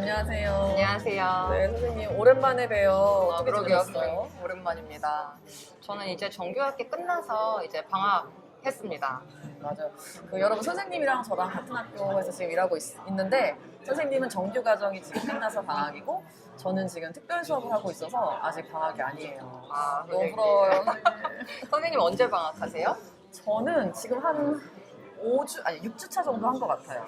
안녕하세요. 안녕하세요. 네, 선생님 오랜만에 뵈요. 아, 어떻게 그러게요. 오랜만입니다. 저는 이제 정규학기 끝나서 이제 방학 했습니다. 맞아요. 그 여러분 선생님이랑 저랑 같은 학교에서 지금 일하고 있, 는데 선생님은 정규 과정이 지금 끝나서 방학이고 저는 지금 특별 수업을 하고 있어서 아직 방학이 아니에요. 아, 너무 네. 부러워요. 선생님 언제 방학하세요? 저는 지금 한 5주 아니 6주차 정도 한 것 같아요.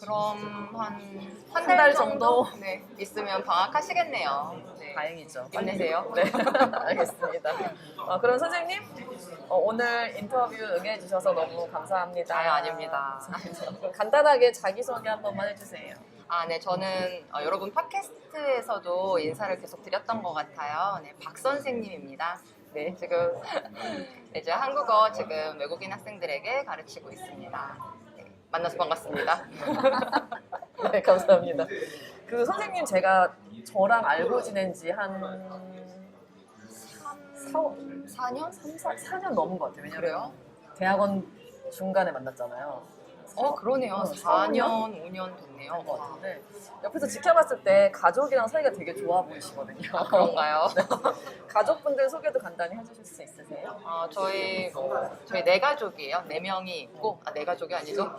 그럼 한한한달달 정도? 정도? 네, 있으면 방학하시겠네요. 네. 다행이죠. 힘내세요. 네, 알겠습니다. 어, 그럼 선생님 어, 오늘 인터뷰 응해주셔서 너무 감사합니다. 아유, 아닙니다. 간단하게 자기소개 한 번만 해주세요. 아, 네, 저는 어, 여러분 팟캐스트에서도 인사를 계속 드렸던 것 같아요. 네, 박 선생님입니다. 네, 지금 이제 한국어 지금 외국인 학생들에게 가르치고 있습니다. 네, 만나서 반갑습니다. 네, 감사합니다. 그 선생님 제가 저랑 알고 지낸 지한 4, 4년? 3, 4, 4년 넘은 것 같아요. 왜냐면? 대학원 중간에 만났잖아요. 어, 그러네요. 어, 4년, 5년 됐네요. 그런 것 같은데 옆에서 지켜봤을 때 가족이랑 사이가 되게 좋아 보이시거든요. 아, 그런가요? 가족분들 소개도 간단히 해주실 수 있으세요? 어, 저희 뭐 저희 네 가족이에요. 네 명이 있고 아 네 가족이 아니죠?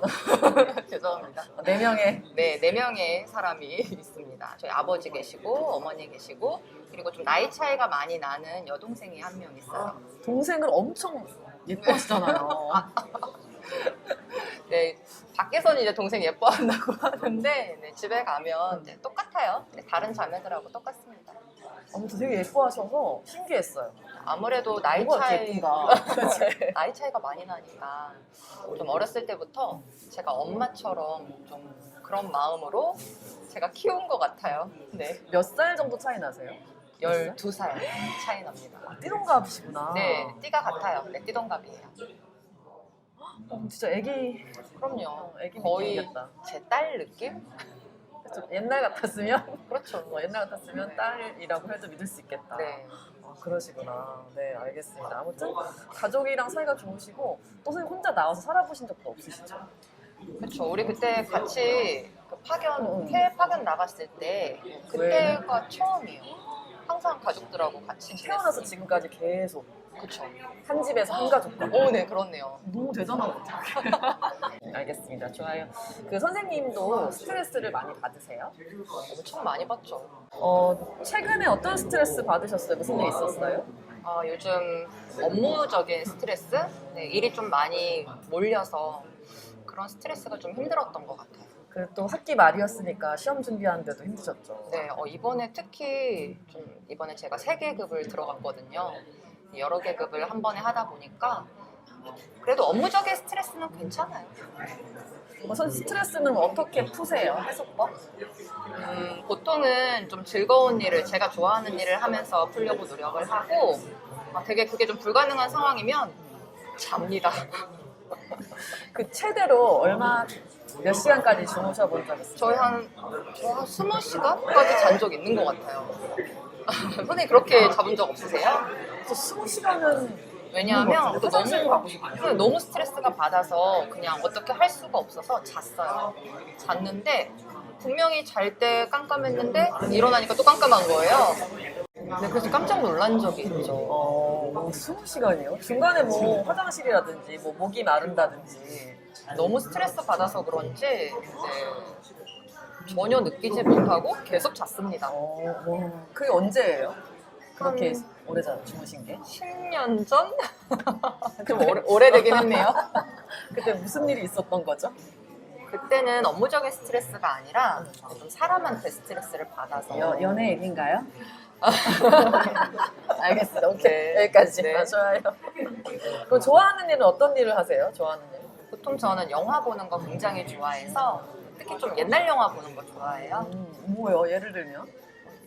죄송합니다. 네 명의 네, 네 명의 사람이 있습니다. 저희 아버지 계시고 어머니 계시고 그리고 좀 나이 차이가 많이 나는 여동생이 한 명 있어요. 동생을 엄청 예뻐하시잖아요. 네, 밖에서는 이제 동생 예뻐한다고 하는데 네, 집에 가면 이제 똑같아요. 네, 다른 자매들하고 똑같습니다. 아무튼 되게 예뻐하셔서 신기했어요. 아무래도 나이 뭐가 차이 예쁜가 도대체. 나이 차이가 많이 나니까 좀 어렸을 때부터 제가 엄마처럼 좀 그런 마음으로 제가 키운 것 같아요. 네. 몇 살 정도 차이 나세요? 12살 차이 납니다. 띠동갑이시구나. 네, 띠가 같아요. 네, 띠동갑이에요. 어, 진짜 애기 그럼요. 어, 애기 거의 느낌이겠다. 제 딸 느낌? 좀 옛날 같았으면 그렇죠. 뭐 옛날 같았으면 딸이라고 해도 믿을 수 있겠다. 네. 아, 그러시구나. 네, 알겠습니다. 아무튼 가족이랑 사이가 좋으시고 또 선생님 혼자 나와서 살아보신 적도 없으시죠? 그렇죠. 우리 그때 같이 그 파견, 음. 해외 파견 나갔을 때 그때가 처음이에요. 항상 가족들하고 같이 태어나서 지금까지 계속 그렇죠. 한 집에서 한 가족과 오, 네, 그렇네요. 너무 대단한 것 같아요. 알겠습니다. 좋아요. 그 선생님도 스트레스를 많이 받으세요? 엄청 많이 받죠. 어, 최근에 어떤 스트레스 받으셨어요? 무슨 일 있었어요? 아, 요즘 업무적인 스트레스? 네, 일이 좀 많이 몰려서 그런 스트레스가 좀 힘들었던 것 같아요. 그또 학기 말이었으니까 시험 준비하는데도 힘드셨죠? 네, 어, 이번에 특히 좀 이번에 제가 세 계급을 들어갔거든요. 여러 계급을 한 번에 하다 보니까 그래도 업무적인 스트레스는 괜찮아요. 우선 스트레스는 어떻게 푸세요? 해소법? 음, 보통은 좀 즐거운 일을 제가 좋아하는 일을 하면서 풀려고 노력을 하고 아, 되게 그게 좀 불가능한 상황이면 잡니다. 그 최대로 얼마 몇 시간까지 주무셔 본 적 있어요? 저희 한, 저한 20시간까지 잔 적 있는 것 같아요. 선생님 그렇게 잡은 적 없으세요? 저 20시간은 왜냐하면 또 너무 가고 싶어요. 네, 너무 스트레스가 받아서 그냥 어떻게 할 수가 없어서 잤어요. 잤는데 분명히 잘 때 깜깜했는데 일어나니까 또 깜깜한 거예요. 네, 그래서 깜짝 놀란 적이 있죠. 어, 뭐 20시간이요? 중간에 뭐 화장실이라든지 뭐 목이 마른다든지 너무 스트레스 받아서 그런지 네, 전혀 느끼지 못하고 계속 잤습니다. 어, 와, 그게 언제예요? 그렇게 한- 오래 자 주무신 게? 10년 전? 좀 오래, 오래되긴 했네요. 그때 무슨 일이 있었던 거죠? 그때는 업무적인 스트레스가 아니라 좀 사람한테 스트레스를 받아서 여, 연애 얘기인가요? 알겠습니다. 오케이. 네. 여기까지. 네. 아, 좋아요. 그럼 좋아하는 일은 어떤 일을 하세요? 좋아하는 일? 보통 저는 영화 보는 거 굉장히 좋아해서 특히 좀 옛날 영화 보는 거 좋아해요. 음, 뭐요? 예를 들면?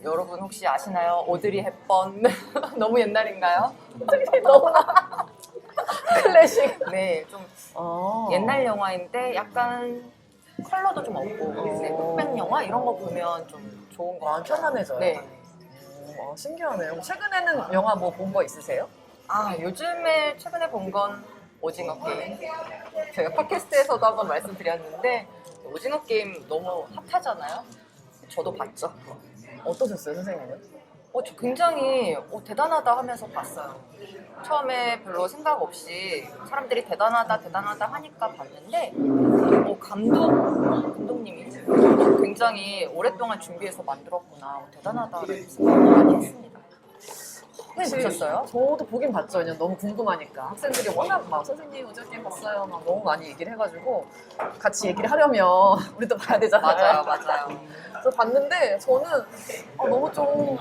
여러분 혹시 아시나요? 오드리 헵번 너무 옛날인가요? 너무나 클래식. 네, 좀 어. 옛날 영화인데 약간 컬러도 좀 없고 네, 어. 흑백 영화 이런 거 보면 좀 좋은 거 마음 같아요. 편안해져요. 네. 오, 아, 신기하네요. 최근에는 영화 뭐 본 거 있으세요? 아 요즘에 최근에 본 건 오징어 게임. 제가 팟캐스트에서도 한번 말씀드렸는데 오징어 게임 너무 핫하잖아요. 저도 봤죠. 어떠셨어요, 선생님은? 어, 저 굉장히 어, 대단하다 하면서 봤어요. 처음에 별로 생각 없이 사람들이 대단하다, 대단하다 하니까 봤는데, 어, 감독, 감독님이 굉장히 오랫동안 준비해서 만들었구나. 어, 대단하다는 생각을 많이 했습니다. 선생님 보셨어요? 저도 보긴 봤죠. 왜냐면 너무 궁금하니까. 학생들이 워낙 막 선생님 게임 봤어요. 막 너무 많이 얘기를 해가지고 같이 얘기를 하려면 우리도 봐야 되잖아요. 맞아요, 맞아요. 그래서 봤는데 저는 어, 너무 좀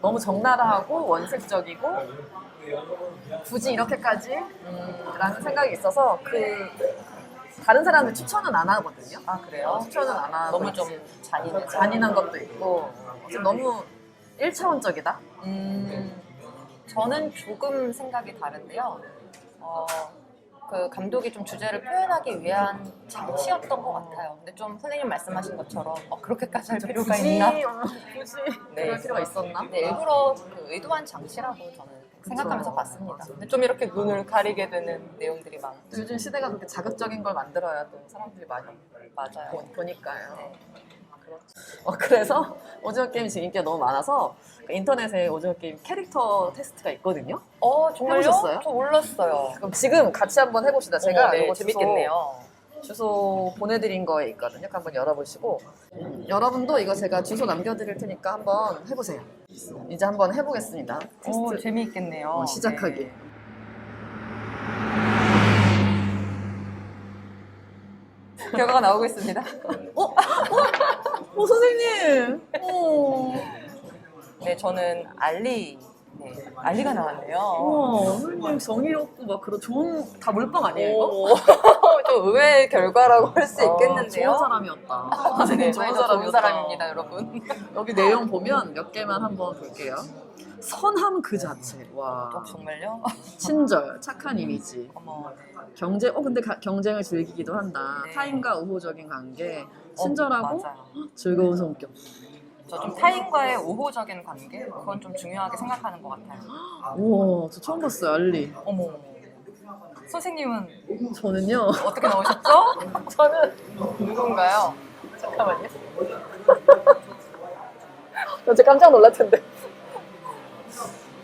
너무 적나라하고 원색적이고 굳이 이렇게까지 음, 라는 생각이 있어서 그 다른 사람들 추천은 안 하거든요. 아, 그래요? 추천은 안 하고 너무 좀 잔인해. 잔인한 것도 있고 좀 너무 1차원적이다. 음, 저는 조금 생각이 다른데요. 어, 그 감독이 좀 주제를 표현하기 위한 장치였던 것 같아요. 근데 좀 선생님 말씀하신 것처럼 어, 그렇게까지 할 필요가 있나? 어, 굳이 네. 그럴 필요가 있었나? 네, 일부러 그 의도한 장치라고 저는 생각하면서. 봤습니다. 근데 좀 이렇게 눈을 가리게 되는 내용들이 많또 요즘 시대가 그렇게 자극적인 걸 만들어야 또 사람들이 많이 맞아요. 보, 보니까요. 네. 그렇죠. 어, 그래서 오징어 게임이 지금 인기가 너무 많아서 그 인터넷에 오징어 게임 캐릭터 테스트가 있거든요. 어, 정말요? 해보셨어요? 저 몰랐어요. 그럼 지금 같이 한번 해봅시다. 제가 어머, 네, 이거 재밌겠네요. 주소, 보내드린 거에 있거든요. 한번 열어보시고 음, 여러분도 이거 제가 주소 남겨드릴 테니까 한번 해보세요. 이제 한번 해보겠습니다. 테스트 오, 재미있겠네요. 어, 시작하기. 네. 결과가 나오고 있습니다. 어? 어? 어 선생님. 어. 네, 저는 알리. 네, 알리가 나왔네요. 어, 선생님 정의롭고 막 그런 좋은 다 물방 아니에요 이거? 오, 좀 의외의 결과라고 할수 어, 있겠는데요. 좋은 사람이었다. 네, 선생님 좋은 저희도 사람이었다. 좋은 사람입니다, 여러분. 여기 내용 보면 몇 개만 한번 볼게요. 선함 그 자체. 와. 어, 정말요? 친절, 착한 이미지. 어머, 경쟁, 어 근데 가- 경쟁을 즐기기도 한다. 네. 타인과 우호적인 관계, 어, 친절하고 맞아요. 즐거운 성격. 저 좀 타인과의 우호적인 관계 그건 좀 중요하게 생각하는 것 같아요. 우와, 저 처음 봤어요, 알리. 어머, 선생님은 저는요, 어떻게 나오셨죠? 저는 누군가요? 잠깐만요. 저 진짜 깜짝 놀랄 텐데.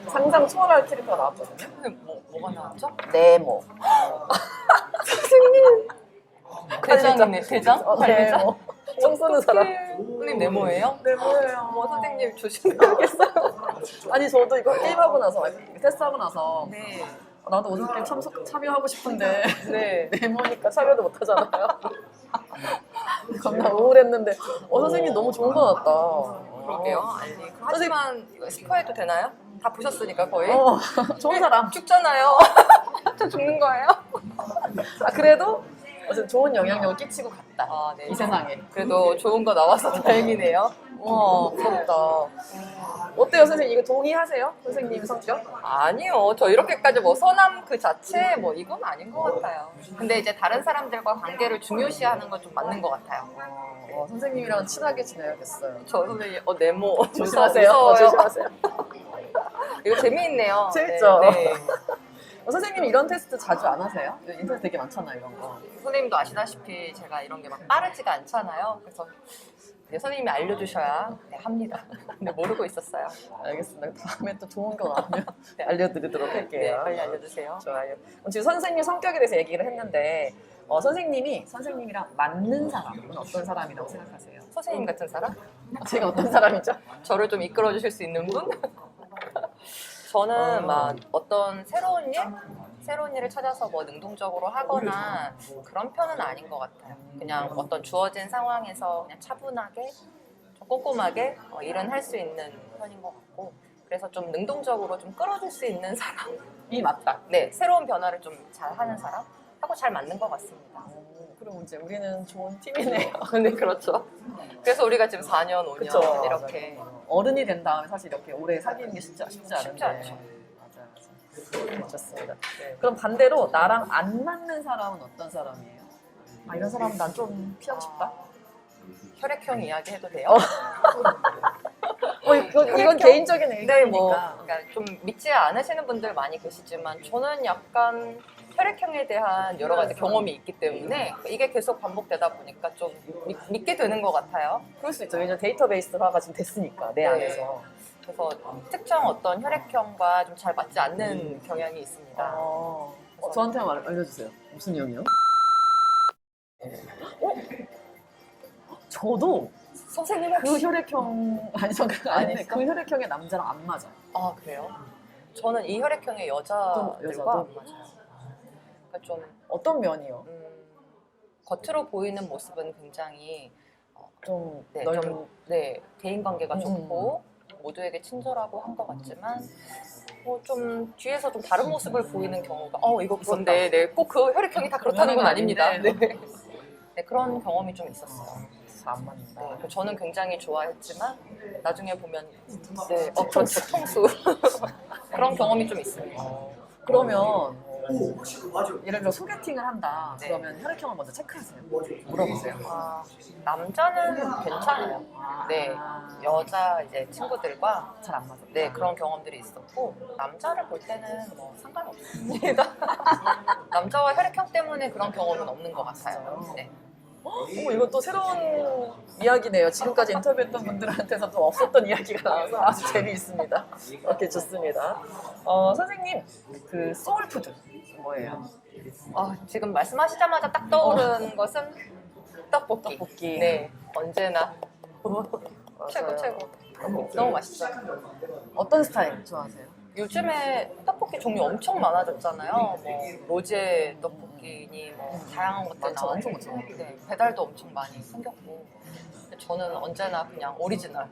상상 초월할 캐릭터가 나왔거든요. 선생님 뭐 뭐가 나왔죠? 네모. 대장이네, 대장? 어, 관리자? 네모. 총 쏘는 사람. 선생님 네모예요? 네모예요. 어머, 선생님 조심해야겠어요. 아니 저도 이거 게임하고 나서 테스트하고 나서 네, 아, 나도 오늘 게임 참석 참여하고 싶은데 네. 네모니까 참여도 못 하잖아요. 겁나 우울했는데 어 선생님 너무 좋은 거 같다. 그러게요, 알리. 하지만 이거 스포해도 되나요? 다 보셨으니까 거의. 어 좋은 사람. 죽잖아요. 저 죽는 거예요? 아 그래도 어쨌든 좋은 영향력을 끼치고 갔다. 아, 네. 이 세상에. 그래도 좋은 거 나와서 다행이네요. 와 부럽다. 어때요 선생님 이거 동의하세요? 선생님 성격? 아니요. 저 이렇게까지 뭐 선함 그 자체 뭐 이건 아닌 것 같아요. 근데 이제 다른 사람들과 관계를 중요시하는 건 좀 맞는 것 같아요. 어, 선생님이랑 친하게 지내야겠어요. 저 선생님, 어, 네모. 조심하세요. 무서워요. 어, 조심하세요. 이거 재미있네요. 재밌죠? 네, 네. 어, 선생님 이런 테스트 자주 안 하세요? 인터넷 되게 많잖아요 이런 거. 선생님도 아시다시피 제가 이런 게 막 빠르지가 않잖아요. 그래서 네, 선생님이 알려주셔야 네, 합니다. 근데 모르고 있었어요. 알겠습니다. 다음에 또 좋은 거 나오면 알려드리도록 네, 할게요. 빨리 알려주세요. 좋아요. 그럼 지금 선생님 성격에 대해서 얘기를 했는데 어, 선생님이 선생님이랑 맞는 사람은 어떤 사람이라고 생각하세요? 선생님 같은 사람? 어, 제가 어떤 사람이죠? 저를 좀 이끌어 주실 수 있는 분? 저는 어. 막 어떤 새로운 일? 새로운 일을 찾아서 뭐 능동적으로 하거나 그런 편은 아닌 것 같아요. 그냥 어떤 주어진 상황에서 그냥 차분하게, 좀 꼼꼼하게 어, 일은 할 수 있는 편인 것 같고 그래서 좀 능동적으로 좀 끌어줄 수 있는 사람? 이 맞다. 네, 새로운 변화를 좀 잘 하는 사람? 하고 잘 맞는 것 같습니다. 오, 그럼 이제 우리는 좋은 팀이네요. 네, 그렇죠. 그래서 우리가 지금 4년, 5년 그쵸. 이렇게 어른이 된 다음에 사실 이렇게 오래 사귀는 게 쉽지, 쉽지 않은데. 쉽지 않죠. 맞아요. 맞아요. 좋습니다. 그럼 반대로 나랑 안 맞는 사람은 어떤 사람이에요? 아, 이런 사람은 난좀 피하고 싶다? 혈액형 이야기 해도 돼요? 어, 이건, 이건 혈액형? 개인적인 네, 의견이니까. 뭐, 그러니까 좀 믿지 않으시는 분들 많이 계시지만, 저는 약간 혈액형에 대한 여러 가지 경험이 있기 때문에 이게 계속 반복되다 보니까 좀 믿, 믿게 되는 것 같아요. 그럴 수 있죠. 왜냐면 데이터베이스화가 지금 됐으니까 내 네. 안에서. 그래서 특정 어떤 혈액형과 좀 잘 맞지 않는 경향이 있습니다. 어, 어, 저한테 말 알려주세요. 무슨 형이요? 어? 저도 선생님 그 혈액형 아니 저 그거 아닌데 아니었어? 그 혈액형의 남자랑 안 맞아. 아 그래요? 저는 이 혈액형의 또 여자들과 여자도? 안 맞아요. 그러니까 좀 어떤 면이요? 음, 겉으로 보이는 모습은 굉장히 어, 좀 네, 넓은 좀, 네, 대인 관계가 음. 좋고 모두에게 친절하고 한 것 같지만 뭐 좀 뒤에서 좀 다른 모습을 보이는 경우가 어 이거 그런데 네, 꼭그 혈액형이 다 그렇다는 건 아닙니다. 네. 아닌데. 네, 그런 경험이 좀 있었어요. 안 맞는다. 네, 그 저는 굉장히 좋아했지만 나중에 보면 네, 어, 그런 뒤통수 그런 경험이 좀 있습니다. 그러면 뭐 예를 들어 소개팅을 한다. 네. 그러면 혈액형을 먼저 체크하세요. 물어보세요. 아, 남자는 괜찮아요. 네, 여자 이제 친구들과 잘 안 맞아. 네 그런 경험들이 있었고 남자를 볼 때는 뭐 상관없습니다. 남자와 혈액형 때문에 그런 경험은 없는 것 같아요. 네. 어, 이건 또 새로운 이야기네요. 지금까지 인터뷰했던 분들한테서 또 없었던 이야기가 나와서 아주 재미있습니다. 오케이, 좋습니다. 어, 선생님, 그 소울푸드 뭐예요? 아, 지금 말씀하시자마자 딱 떠오르는 것은 떡볶이. 떡볶이. 네, 언제나 최고. 최고. 너무 맛있죠. 어떤 스타일 좋아하세요? 요즘에 떡볶이 종류 엄청 많아졌잖아요. 뭐 로제 떡볶이 니 뭐 다양한 것들 나와요. 엄청 많죠. 네, 배달도 엄청 많이 생겼고. 저는 언제나 그냥 오리지널.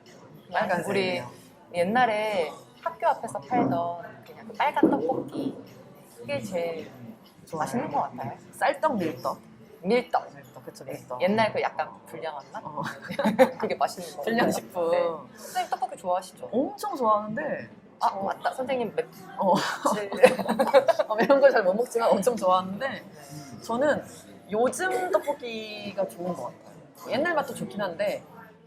그냥 빨간색. 우리 옛날에 학교 앞에서 팔던 그냥 그 빨간 떡볶이. 그게 제일 맛있는 것 같아요. 쌀떡, 밀떡. 밀떡. 밀떡, 그쵸, 네, 밀떡. 옛날 그 약간 불량한 맛? 어, 그게 맛있는 거. 불량식품. 네. 선생님 떡볶이 좋아하시죠? 엄청 좋아하는데, 아 맞다. 선생님 맵. 어, 어, 매운 걸 잘 못 먹지만 엄청 좋아하는데, 저는 요즘 떡볶이가 좋은 것 같아요. 옛날 맛도 좋긴 한데,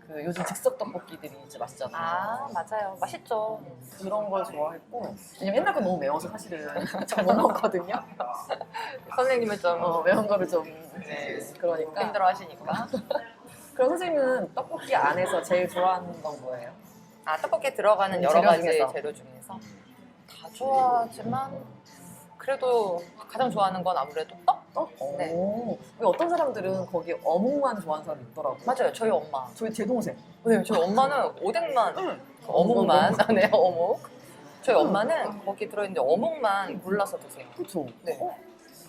그 요즘 즉석 떡볶이들이 이제 맛있잖아요. 아 맞아요. 맛있죠. 그런 걸 좋아했고, 왜냐면 옛날 거 너무 매워서 사실은 잘 못 먹거든요. 선생님은 좀 어, 매운 거를 좀, 네, 그러니까. 힘들어 하시니까. 그럼 선생님은 떡볶이 안에서 제일 좋아하는 건 뭐예요? 아, 떡볶이에 들어가는 음, 여러 재료 가지 중에서. 재료 중에서 다 좋아하지만 그래도 가장 좋아하는 건 아무래도 떡? 떡? 네. 오. 왜 어떤 사람들은 거기 어묵만 좋아하는 사람이 있더라고요. 맞아요. 저희 엄마. 저희 제 동생. 네, 저희 엄마는 오뎅만, 응. 어묵만, 아, 네, 어묵. 저희 엄마는 거기 들어있는데 어묵만 골라서 드세요. 그쵸. 네. 어?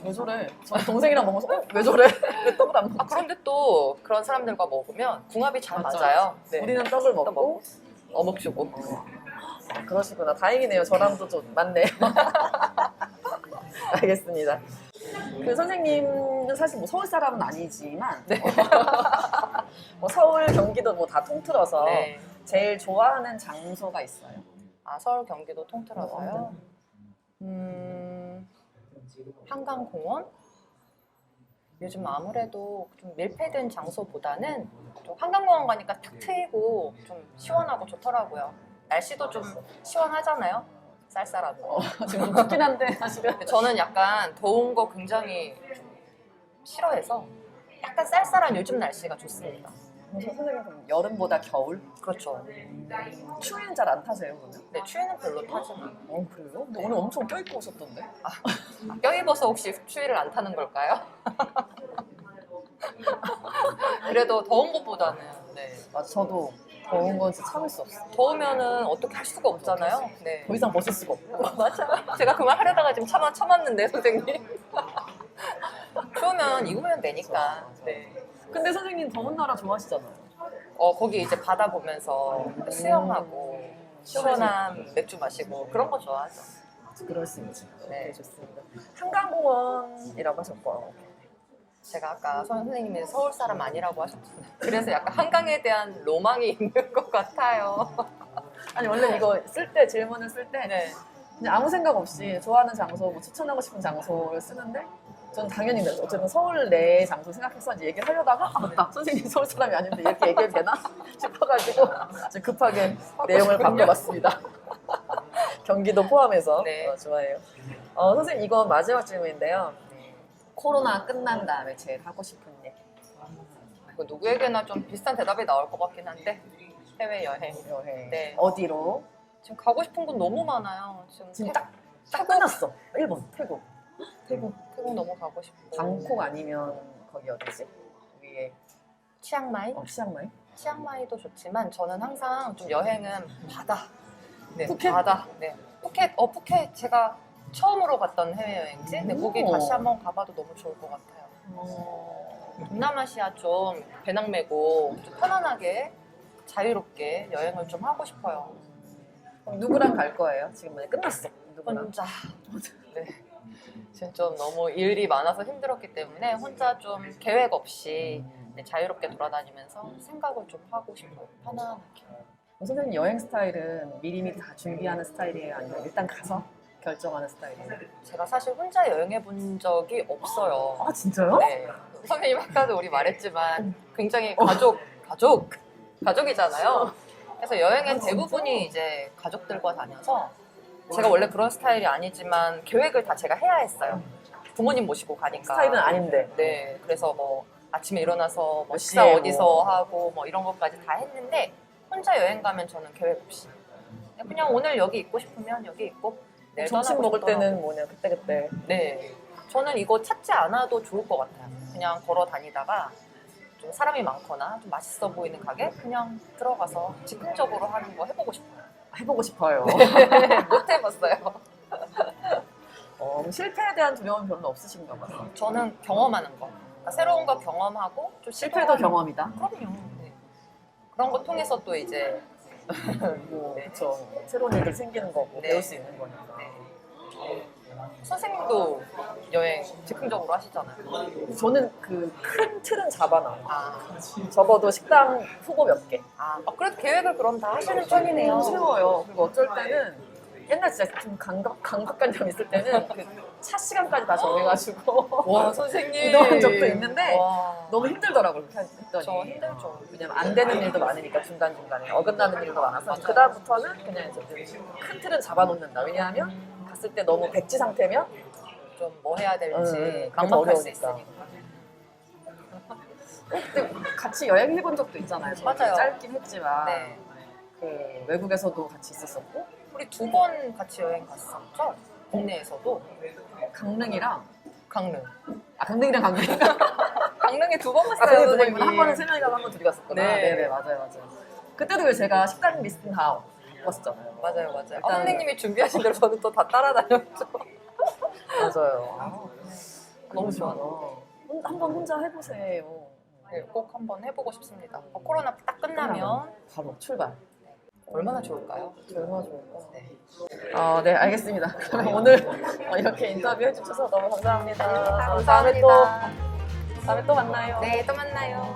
왜 저래? 저 동생이랑 먹어서 어? 왜 저래? 왜 떡을 안 먹지? 아, 그런데 또 그런 사람들과 먹으면 궁합이 잘 맞죠. 맞아요. 네. 우리는 떡을 먹고 먹고. 어묵 주고. 아, 그러시구나. 다행이네요. 저랑도 좀 맞네요. 알겠습니다. 그 선생님은 사실 뭐 서울 사람은 아니지만 네. 뭐 서울, 경기도 뭐 다 통틀어서 네. 제일 좋아하는 장소가 있어요. 아, 서울, 경기도 통틀어서요? 어, 음, 한강공원? 요즘 아무래도 좀 밀폐된 장소보다는 좀 한강공원 가니까 탁 트이고 좀 시원하고 좋더라고요. 날씨도 좀 시원하잖아요. 쌀쌀하고. 지금 좀 좋긴 한데 사실은 저는 약간 더운 거 굉장히 좀 싫어해서 약간 쌀쌀한 요즘 날씨가 좋습니다. 선생님 그럼 여름보다 겨울? 그렇죠. 추위는 잘 안 타세요 그러면? 네, 추위는 별로 타지 않아요. 어 그래요? 근데 오늘 엄청 껴입고 오셨던데? 아, 껴입어서 혹시 추위를 안 타는 걸까요? 그래도 더운 것보다는 네. 맞아 저도 더운 건 진짜 참을 수 없어. 더우면은 어떻게 할 수가 없잖아요. 네. 더 이상 벗을 수가 없고. 맞아. 제가 그 말 하려다가 지금 참아 참았는데 선생님. 추우면 입으면 되니까. 네. 근데 선생님 더운 나라 좋아하시잖아요. 어 거기 이제 바다 보면서 수영하고 시원한 맥주 마시고 그런 거 좋아하죠. 그럴 수 있지. 네. 네 좋습니다. 한강공원이라고 하셨고 제가 아까 선생님이 서울 사람 아니라고 하셨잖아요. 그래서 약간 한강에 대한 로망이 있는 것 같아요. 아니 원래 이거 쓸 때 질문을 쓸 때 네. 그냥 아무 생각 없이 좋아하는 장소, 뭐 추천하고 싶은 장소를 쓰는데 전 당연히 네, 어쨌든 서울 내 장소 생각해서 이제 얘기를 하려다가 아 맞다 선생님 서울 사람이 아닌데 이렇게 얘기해도 되나 싶어가지고 급하게 내용을 바꾸셨군요. 바꿔봤습니다. 경기도 포함해서 네. 어, 좋아해요. 어, 선생님 이거 마지막 질문인데요. 네. 코로나 끝난 다음에 제일 하고 싶은 일. 이거 누구에게나 좀 비슷한 대답이 나올 것 같긴 한데 해외 여행. 여행. 네. 어디로? 지금 가고 싶은 곳 너무 많아요. 지금 지금 태- 딱, 딱 끝났어. 일본, 태국. 태국. 태국 너무 가고 싶고. 방콕 아니면 거기 어디지? 위에 치앙마이? 어, 치앙마이? 치앙마이도 좋지만 저는 항상 좀 여행은 바다. 네, 푸켓? 바다. 네. 푸켓. 어, 푸켓 제가 처음으로 갔던 해외여행지. 네, 거기 오. 다시 한번 가봐도 너무 좋을 것 같아요. 어... 동남아시아 좀 배낭 메고 좀 편안하게 자유롭게 여행을 좀 하고 싶어요. 그럼 누구랑 갈 거예요? 지금 만약 끝났어. 누구랑? 혼자. 네. 지금 좀 너무 일이 많아서 힘들었기 때문에 혼자 좀 계획 없이 네, 자유롭게 돌아다니면서 생각을 좀 하고 싶어요. 편안하게. 어, 선생님 여행 스타일은 미리미리 다 준비하는 스타일이에요? 아니면 일단 가서 결정하는 스타일이에요? 제가 사실 혼자 여행해 본 적이 없어요. 아 진짜요? 네. 선생님 아까도 우리 말했지만 굉장히 가족, 가족, 가족이잖아요. 그래서 여행엔 대부분이 이제 가족들과 다녀서 제가 원래 그런 스타일이 아니지만 계획을 다 제가 해야 했어요. 부모님 모시고 가니까. 스타일은 아닌데. 네, 그래서 뭐 아침에 일어나서 뭐몇 식사 시에 어디서 뭐. 하고 뭐 이런 것까지 다 했는데 혼자 여행 가면 저는 계획 없이 그냥 오늘 여기 있고 싶으면 여기 있고 내일 점심 떠나고 먹을. 때는 뭐냐 그때 그때. 네, 저는 이거 찾지 않아도 좋을 것 같아요. 그냥 걸어 다니다가 좀 사람이 많거나 좀 맛있어 보이는 가게 그냥 들어가서 즉흥적으로 하는 거 해보고 싶어요. 해보고 싶어요. 못 해봤어요. 어, 실패에 대한 두려움은 별로 없으신가 봐요. 저는 경험하는 거, 그러니까 새로운 거 경험하고 좀 실패도 시도하는 경험이다. 그럼요. 네. 그런 거 통해서 또 이제 뭐 네. 그렇죠. 새로운 일들 생기는 거고 네. 배울 수 있는 거니까. 선생님도 여행 즉흥적으로 하시잖아요. 저는 그 큰 틀은 잡아놔요. 아, 적어도 식당 후보 몇 개. 아, 아, 그래도 계획을 그럼 다 하시는 편이네요. 세워요. 그리고 어쩔 때는 옛날 진짜 좀 강박, 강박관념 있을 때는 그 차 시간까지 다 정해가지고 와, 선생님. 이동한 적도 있는데 와, 너무 힘들더라고요. 그렇게 했더니. 저 힘들죠. 왜냐면 안 되는 일도 많으니까 중간중간에 어긋나는 일도 많아서. 그다음부터는 그냥 이제 큰 틀은 잡아놓는다. 왜냐하면 갔을 때 너무 백지 상태면 좀 뭐 해야 될지 응, 막막할 수 어려우니까. 있으니까. 그때 같이 여행해본 적도 있잖아요. 저희 맞아요. 짧긴 했지만 네. 그 외국에서도 같이 있었었고 우리 두 번 같이 여행 갔었죠? 국내에서도 강릉이랑 강릉. 아 강릉이랑 강릉이랑 강릉에 두 번 아, 갔어요, 그래도 선생님. 한 번은 세 명이가 한번 둘이 갔었구나. 네. 네, 네, 맞아요, 맞아요. 그때도 그 제가 식당 리스팅 다 바꿨었잖아요. 맞아요, 맞아요. 일단- 아, 선생님이 준비하신 대로 저는 또 다 따라다녔죠. 맞아요. 아, 너무 좋아. 좋아요. 한번 혼자 해보세요. 네, 꼭 한번 해보고 싶습니다. 어, 코로나 딱 끝나면 바로 출발. 얼마나 좋을까요? 얼마나 좋을까. 네. 어, 네, 알겠습니다. 그러면 오늘 어, 이렇게 인터뷰 해주셔서 너무 감사합니다. 네, 다음에 또 감사합니다. 다음에 또 만나요. 네, 또 만나요.